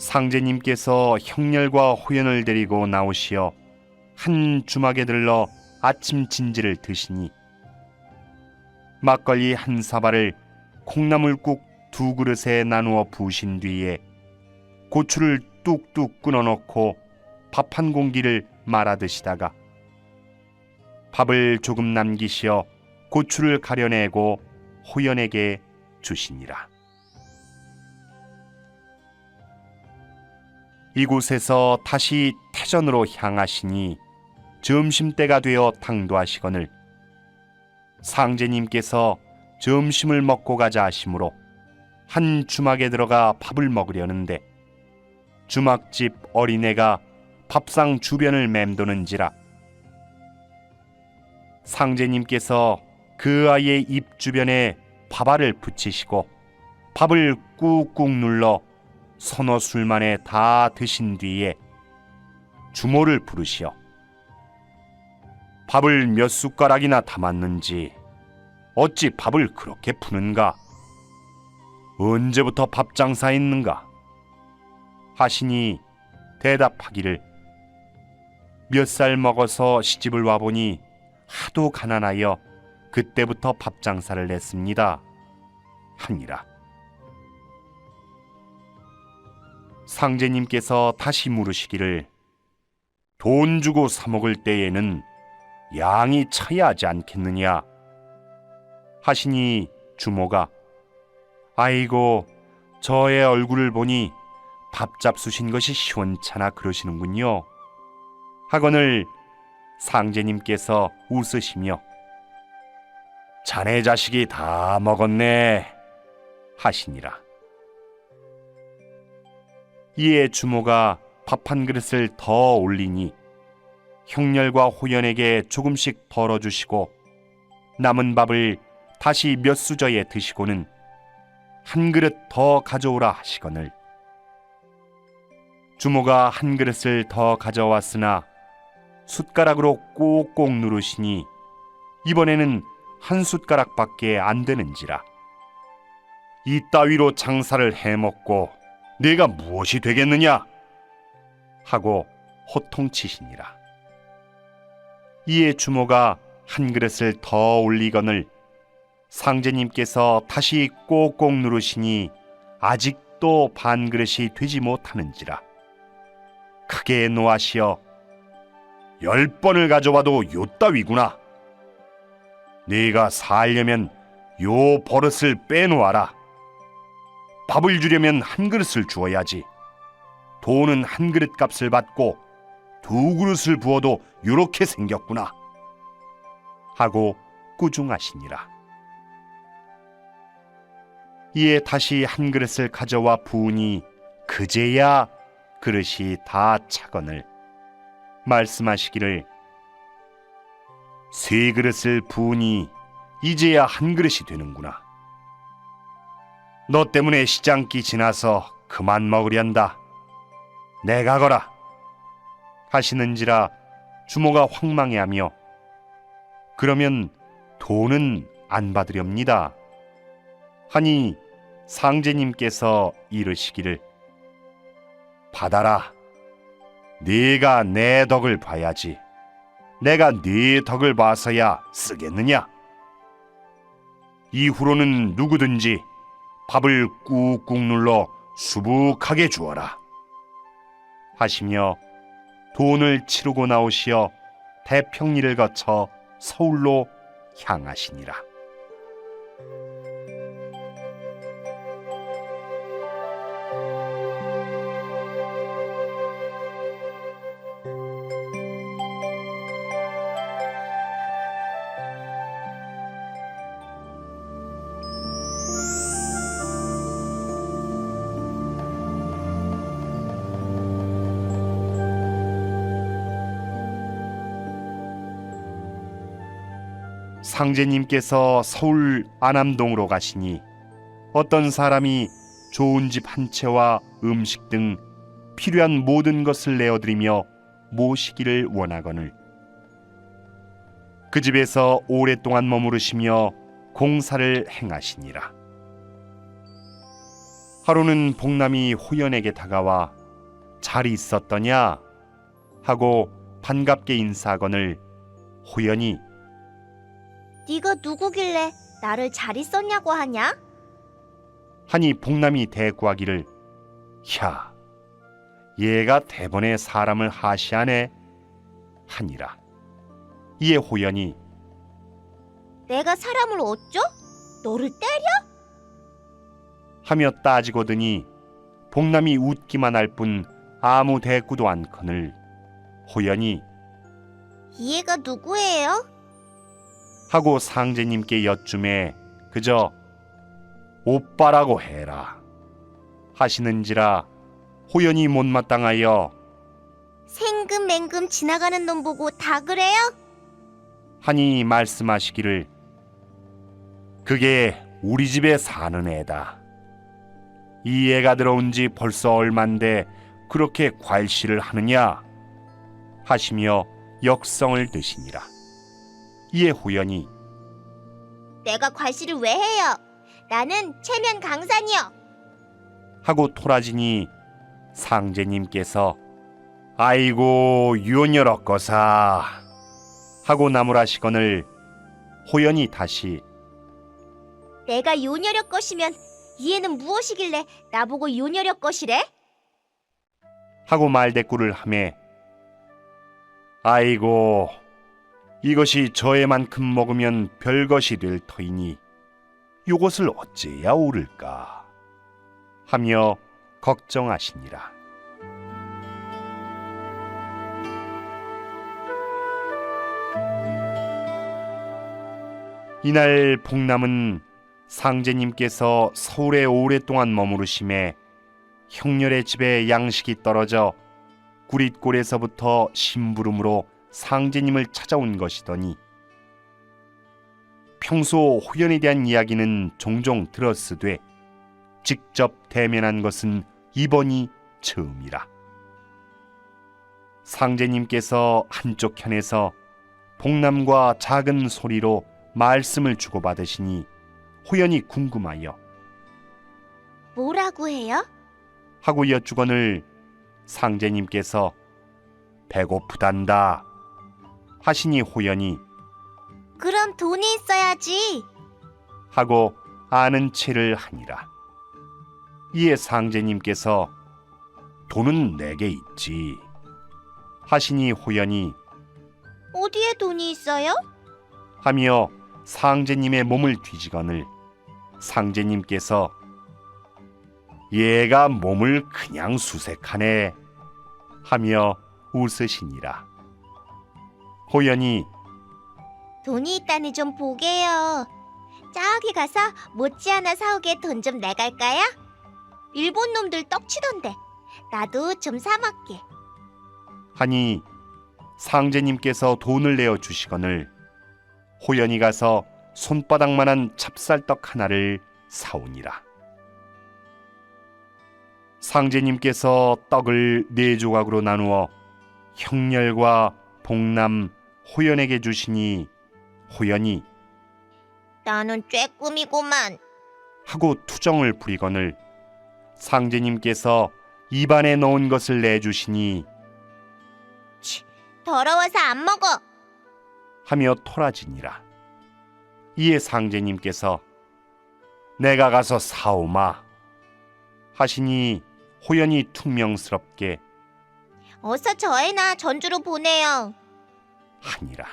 상제님께서 형렬과 호연을 데리고 나오시어 한 주막에 들러 아침 진지를 드시니 막걸리 한 사발을 콩나물국 두 그릇에 나누어 부으신 뒤에 고추를 뚝뚝 끊어 넣고 밥 한 공기를 말아 드시다가 밥을 조금 남기시어 고추를 가려내고 호연에게 주시니라. 이곳에서 다시 태전으로 향하시니 점심때가 되어 당도하시거늘 상제님께서 점심을 먹고 가자 하시므로 한 주막에 들어가 밥을 먹으려는데 주막집 어린애가 밥상 주변을 맴도는지라 상제님께서 그 아이의 입 주변에 밥알을 붙이시고 밥을 꾹꾹 눌러 서너 술 만에 다 드신 뒤에 주모를 부르시어 밥을 몇 숟가락이나 담았는지 어찌 밥을 그렇게 푸는가? 언제부터 밥 장사했는가? 하시니 대답하기를 몇 살 먹어서 시집을 와 보니 하도 가난하여 그때부터 밥 장사를 냈습니다. 하니라. 상제님께서 다시 물으시기를 돈 주고 사 먹을 때에는 양이 차야 하지 않겠느냐? 하시니 주모가 아이고 저의 얼굴을 보니 밥 잡수신 것이 시원찮아 그러시는군요. 하거늘 상제님께서 웃으시며 자네 자식이 다 먹었네 하시니라 이에 주모가 밥 한 그릇을 더 올리니 형렬과 호연에게 조금씩 덜어주시고 남은 밥을 다시 몇 수저에 드시고는 한 그릇 더 가져오라 하시거늘. 주모가 한 그릇을 더 가져왔으나 숟가락으로 꼭꼭 누르시니 이번에는 한 숟가락밖에 안 되는지라. 이 따위로 장사를 해먹고 내가 무엇이 되겠느냐? 하고 호통치시니라. 이에 주모가 한 그릇을 더 올리거늘 상제님께서 다시 꼭꼭 누르시니 아직도 반 그릇이 되지 못하는지라. 크게 노하시어 열 번을 가져와도 요 따위구나. 네가 살려면 요 버릇을 빼놓아라 밥을 주려면 한 그릇을 주어야지. 돈은 한 그릇 값을 받고 두 그릇을 부어도 요렇게 생겼구나. 하고 꾸중하시니라. 이에 다시 한 그릇을 가져와 부으니 그제야 그릇이 다 차거늘 말씀하시기를 세 그릇을 부으니 이제야 한 그릇이 되는구나 너 때문에 시장기 지나서 그만 먹으련다. 내가 거라. 하시는지라 주모가 황망해하며 그러면 돈은 안 받으렵니다. 하니 상제님께서 이르시기를 받아라. 네가 내 덕을 봐야지. 내가 네 덕을 봐서야 쓰겠느냐? 이후로는 누구든지 밥을 꾹꾹 눌러 수북하게 주어라 하시며 돈을 치르고 나오시어 대평리를 거쳐 서울로 향하시니라. 상제님께서 서울 안암동으로 가시니 어떤 사람이 좋은 집 한 채와 음식 등 필요한 모든 것을 내어드리며 모시기를 원하거늘. 그 집에서 오랫동안 머무르시며 공사를 행하시니라. 하루는 복남이 호연에게 다가와 잘 있었더냐? 하고 반갑게 인사하거늘 호연이 네가 누구길래 나를 잘 있었냐고 하냐? 하니 복남이 대꾸하기를 야 얘가 대번에 사람을 하시하네 하니라 이에 호연이 내가 사람을 어쩌? 너를 때려? 하며 따지고더니 복남이 웃기만 할 뿐 아무 대꾸도 않거늘 호연이 이 애가 누구예요? 하고 상제님께 여쭈매 그저 오빠라고 해라 하시는지라 호연이 못마땅하여 생금맹금 지나가는 놈 보고 다 그래요? 하니 말씀하시기를 그게 우리 집에 사는 애다. 이 애가 들어온 지 벌써 얼만데 그렇게 괄시를 하느냐 하시며 역성을 드시니라. 이에 호연이 내가 과시를 왜 해요? 나는 체면 강산이요. 하고 토라지니 상제님께서 아이고 유언여러 거사 하고 나무라시거늘 호연이 다시 내가 요녀력 것이면 이 애는 무엇이길래 나보고 요녀력 것이래? 하고 말대꾸를 하매 아이고 이것이 저에만큼 먹으면 별것이 될 터이니 이것을 어찌해야 옳을까? 하며 걱정하시니라. 이날 복남은 상제님께서 서울에 오랫동안 머무르심에 형렬의 집에 양식이 떨어져 구릿골에서부터 심부름으로 상제님을 찾아온 것이더니 평소 호연에 대한 이야기는 종종 들었으되 직접 대면한 것은 이번이 처음이라. 상제님께서 한쪽 편에서 복남과 작은 소리로 말씀을 주고받으시니 호연이 궁금하여 뭐라고 해요? 하고 여쭈거늘 상제님께서 배고프단다 하시니 호연이 그럼 돈이 있어야지. 하고 아는 체를 하니라. 이에 상제님께서 돈은 내게 있지 하시니 호연이 어디에 돈이 있어요? 하며 상제님의 몸을 뒤지거늘 상제님께서 얘가 몸을 그냥 수색하네 하며 웃으시니라. 호연이 돈이 있다니 좀 보게요. 저기 가서 못지않아 사오게 돈 좀 내갈까요? 일본 놈들 떡치던데. 나도 좀 사먹게. 하니 상제님께서 돈을 내어 주시거늘 호연이 가서 손바닥만한 찹쌀떡 하나를 사오니라. 상제님께서 떡을 네 조각으로 나누어 형렬과 복남, 호연에게 주시니 호연이 나는 쬐꿈이구만. 하고 투정을 부리거늘 상제님께서 입안에 넣은 것을 내주시니 더러워서 안 먹어. 하며 토라지니라. 이에 상제님께서 내가 가서 사오마 하시니 호연이 퉁명스럽게 어서 저 애나 전주로 보내요. 하니라.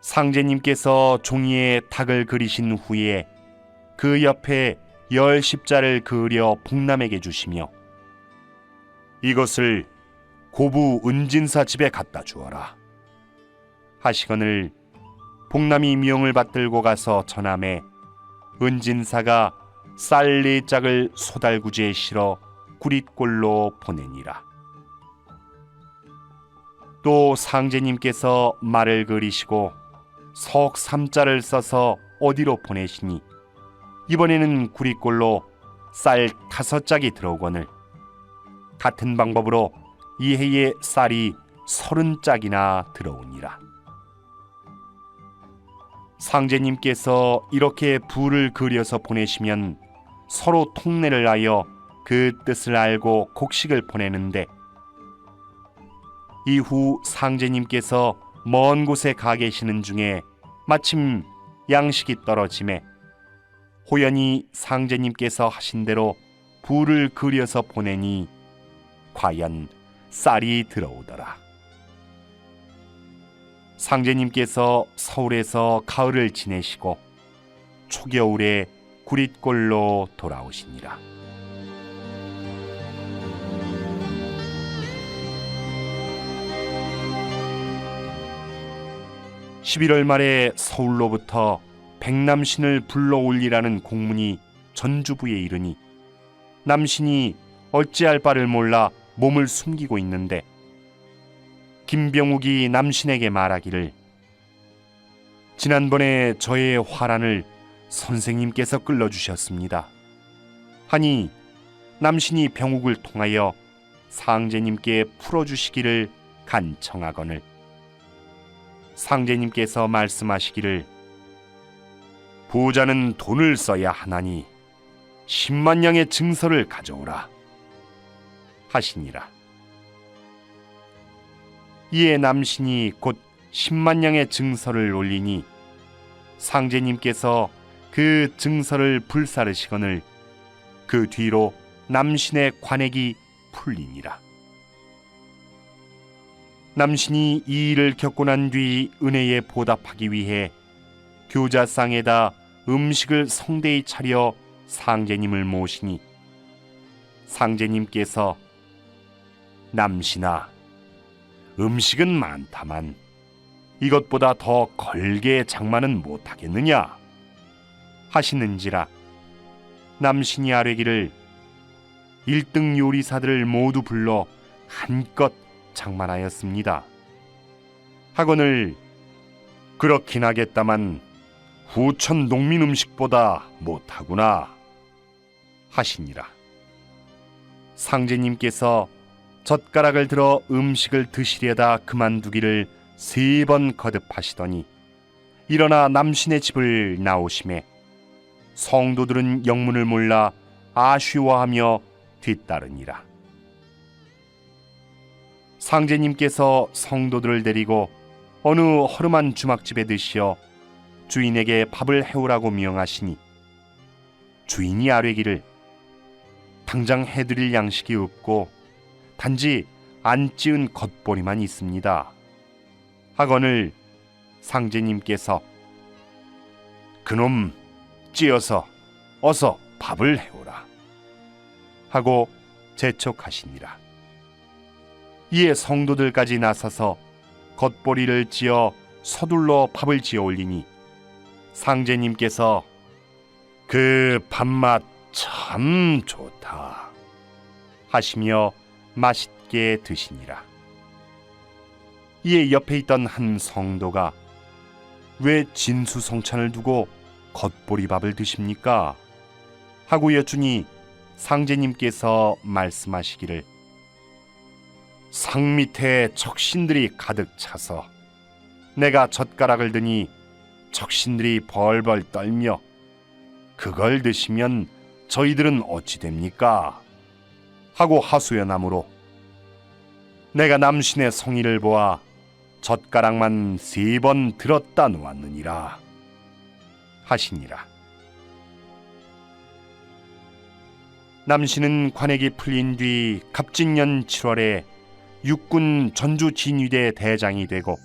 상제님께서 종이에 닭을 그리신 후에 그 옆에 열 십자를 그려 복남에게 주시며 이것을 고부 은진사 집에 갖다 주어라 하시거늘 복남이 명을 받들고 가서 전함에 은진사가 쌀 네 짝을 소달구지에 실어 구릿골로 보내니라. 또 상제님께서 말을 그리시고 석 삼자를 써서 어디로 보내시니 이번에는 구릿골로 쌀 다섯 짝이 들어오거늘 같은 방법으로 이해의 쌀이 서른 짝이나 들어오니라. 상제님께서 이렇게 부를 그려서 보내시면 서로 통례를 하여 그 뜻을 알고 곡식을 보내는데 이후 상제님께서 먼 곳에 가 계시는 중에 마침 양식이 떨어짐에 호연이 상제님께서 하신 대로 부를 그려서 보내니 과연 쌀이 들어오더라. 상제님께서 서울에서 가을을 지내시고 초겨울에 구릿골로 돌아오시니라. 11월 말에 서울로부터 백남신을 불러 올리라는 공문이 전주부에 이르니 남신이 어찌할 바를 몰라 몸을 숨기고 있는데 김병욱이 남신에게 말하기를 지난번에 저의 화란을 선생님께서 끌러 주셨습니다. 하니 남신이 병욱을 통하여 상제님께 풀어 주시기를 간청하거늘 상제님께서 말씀하시기를 부자는 돈을 써야 하나니 10만 양의 증서를 가져오라 하시니라. 이에 남신이 곧 10만 양의 증서를 올리니 상제님께서 그 증서를 불사르시거늘 그 뒤로 남신의 관액이 풀리니라. 남신이 이 일을 겪고 난 뒤 은혜에 보답하기 위해 교자상에다 음식을 성대히 차려 상제님을 모시니 상제님께서 남신아 음식은 많다만 이것보다 더 걸게 장만은 못하겠느냐? 하시는지라 남신이 아뢰기를 일등 요리사들을 모두 불러 한껏 장만하였습니다. 학원을 그렇긴 하겠다만 후천 농민 음식보다 못하구나 하시니라. 상제님께서 젓가락을 들어 음식을 드시려다 그만두기를 세 번 거듭하시더니 일어나 남신의 집을 나오심에 성도들은 영문을 몰라 아쉬워하며 뒤따르니라. 상제님께서 성도들을 데리고 어느 허름한 주막집에 드시어 주인에게 밥을 해오라고 명하시니 주인이 아뢰기를 당장 해드릴 양식이 없고 단지 안 찌은 겉보리만 있습니다. 하거늘 상제님께서 그놈 찌어서 어서 밥을 해오라 하고 재촉하시니라. 이에 성도들까지 나서서 겉보리를 지어 서둘러 밥을 지어 올리니 상제님께서 그 밥맛 참 좋다 하시며 맛있게 드시니라. 이에 옆에 있던 한 성도가 왜 진수성찬을 두고 겉보리밥을 드십니까? 하고 여쭈니 상제님께서 말씀하시기를 상 밑에 적신들이 가득 차서 내가 젓가락을 드니 적신들이 벌벌 떨며 그걸 드시면 저희들은 어찌 됩니까? 하고 하소연하므로 내가 남신의 성의를 보아 젓가락만 세 번 들었다 놓았느니라 하시니라. 남신은 관액이 풀린 뒤 갑진년 7월에 육군 전주 진위대 대장이 되고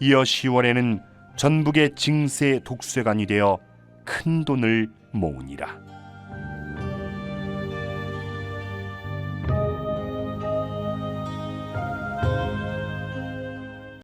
이어 10월에는 전북의 징세 독수관이 되어 큰 돈을 모으니라.